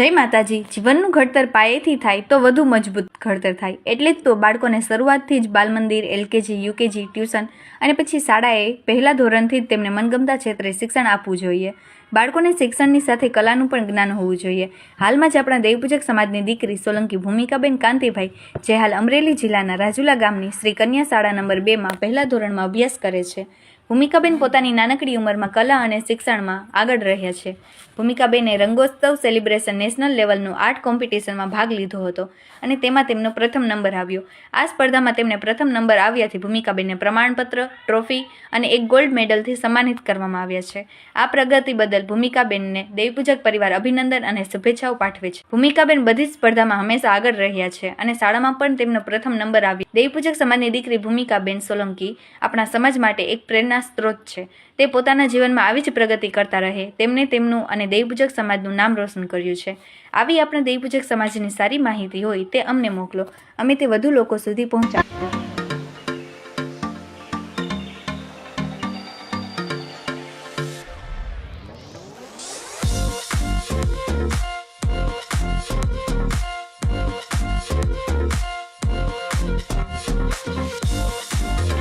જય માતાજી. જીવનનું ઘડતર પાયેથી થાય તો વધુ મજબૂત ઘડતર થાય. એટલે જ તો બાળકોને શરૂઆતથી જ બાલમંદિર, એલકેજી, યુકેજી, ટ્યુશન અને પછી શાળાએ પહેલા ધોરણથી જ તેમને મનગમતા ક્ષેત્રે શિક્ષણ આપવું જોઈએ. બાળકોને શિક્ષણની સાથે કલાનું પણ જ્ઞાન હોવું જોઈએ. હાલમાં જ આપણા દેવપૂજક સમાજની દીકરી સોલંકી ભૂમિકાબેન કાંતિભાઈ, જે હાલ અમરેલી જિલ્લાના રાજુલા ગામની શ્રી કન્યા શાળા નંબર બેમાં પહેલા ધોરણમાં અભ્યાસ કરે છે. ભૂમિકાબેન પોતાની નાનકડી ઉંમરમાં કલા અને શિક્ષણમાં આગળ રહ્યા છે. ભૂમિકાબેને રંગોત્સવ, સેલિબ્રેશન, નેશનલ લેવલનું આર્ટ કોમ્પિટિશનમાં ભાગ લીધો હતો અને તેમાં તેમનો પ્રથમ નંબર આવ્યો. આ સ્પર્ધામાં તેમને પ્રથમ નંબર આવ્યાથી ભૂમિકાબેનને પ્રમાણપત્ર, ટ્રોફી અને એક ગોલ્ડ મેડલથી સન્માનિત કરવામાં આવ્યા છે. આ પ્રગતિ બદલ ભૂમિકાબેનને દેવપૂજક પરિવાર અભિનંદન અને શુભેચ્છાઓ પાઠવે છે. ભૂમિકાબેન બધી સ્પર્ધામાં હંમેશા આગળ રહ્યા છે અને શાળામાં પણ તેમનો પ્રથમ નંબર આવ્યો. દેવપૂજક સમાજની દીકરી ભૂમિકાબેન સોલંકી આપણા સમાજ માટે એક પ્રેરણા સ્ત્રોત છે. તે પોતાના જીવનમાં આવી જ પ્રગતિ કરતા રહે. તેમને તેમનું અને દેવપૂજક સમાજનું નામ રોશન કર્યું છે. આવી આપણા દેવપૂજક સમાજની સારી માહિતી હોય તે અમને મોકલો. અમે તે વધુ લોકો સુધી પહોંચાડીશું えっ?